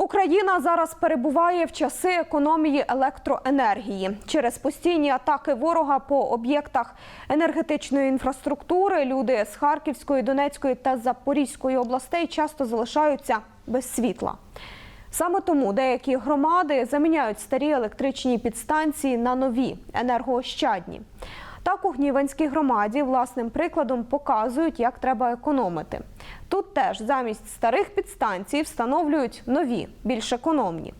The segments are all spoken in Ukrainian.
Україна зараз перебуває в часи економії електроенергії. Через постійні атаки ворога по об'єктах енергетичної інфраструктури люди з Харківської, Донецької та Запорізької областей часто залишаються без світла. Саме тому деякі громади заміняють старі електричні підстанції на нові енергоощадні. Так у Гніванській громаді власним прикладом показують, як треба економити. Тут теж замість старих підстанцій встановлюють нові, більш економні.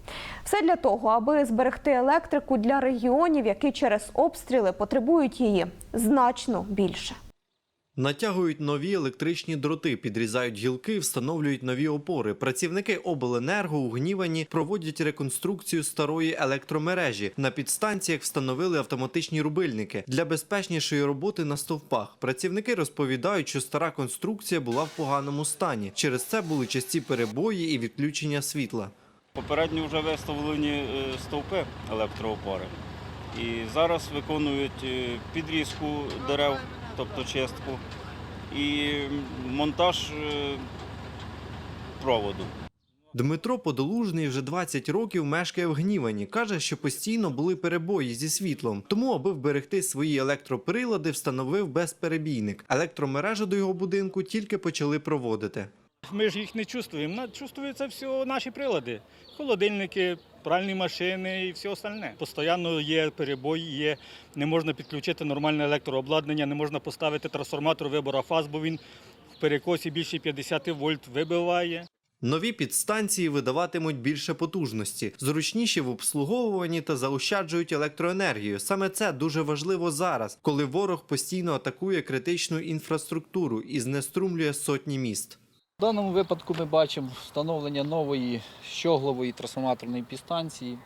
Все для того, аби зберегти електрику для регіонів, які через обстріли потребують її значно більше. Натягують нові електричні дроти, підрізають гілки, встановлюють нові опори. Працівники обленерго у Гнівані проводять реконструкцію старої електромережі. На підстанціях встановили автоматичні рубильники для безпечнішої роботи на стовпах. Працівники розповідають, що стара конструкція була в поганому стані. Через це були часті перебої і відключення світла. Попередньо вже виставлені е, стовпи електроопори. І зараз виконують е, підрізку дерев, тобто чистку, і монтаж е, проводу. Дмитро Подолужний вже 20 років мешкає в Гнівані. Каже, що постійно були перебої зі світлом. Тому, аби вберегти свої електроприлади, встановив безперебійник. Електромережу до його будинку тільки почали проводити. Ми ж їх не чувствуємо. Чувствуються все наші прилади. Холодильники, пральні машини і все остальне. Постоянно є перебої, є, не можна підключити нормальне електрообладнання, не можна поставити трансформатор вибора фаз, бо він в перекосі більше 50 вольт вибиває. Нові підстанції видаватимуть більше потужності, зручніші в обслуговуванні та заощаджують електроенергію. Саме це дуже важливо зараз, коли ворог постійно атакує критичну інфраструктуру і знеструмлює сотні міст. В даному випадку ми бачимо встановлення нової щоглової трансформаторної підстанції.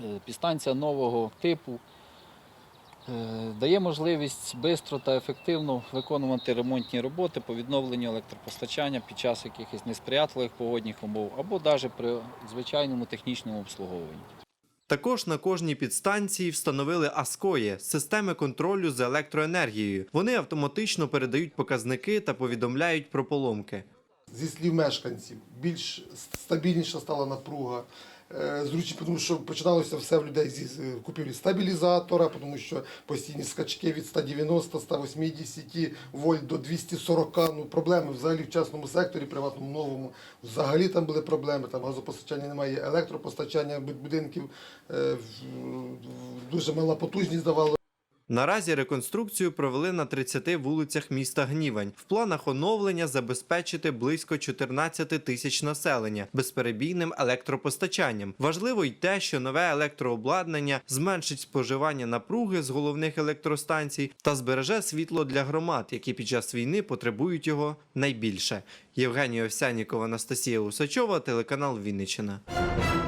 Е, Підстанція нового типу е, дає можливість швидко та ефективно виконувати ремонтні роботи по відновленню електропостачання під час якихось несприятливих погодних умов або навіть при звичайному технічному обслуговуванні. Також на кожній підстанції встановили АСКОЄ – системи контролю за електроенергією. Вони автоматично передають показники та повідомляють про поломки. Зі слів мешканців, більш стабільніша стала напруга. Е, Зручні, тому що починалося все в людей зі купівлі стабілізатора, тому що постійні скачки від 190, 180 вольт до 240. Ну, проблеми взагалі в частному секторі, приватному новому. Взагалі там були проблеми. Там газопостачання немає, електропостачання будинків е, дуже мала потужність давала. Наразі реконструкцію провели на 30 вулицях міста Гнівань. В планах оновлення забезпечити близько 14 тисяч населення безперебійним електропостачанням. Важливо й те, що нове електрообладнання зменшить споживання напруги з головних електростанцій та збереже світло для громад, які під час війни потребують його найбільше. Євгенія Овсянікова, Анастасія Усачова, телеканал Вінниччина.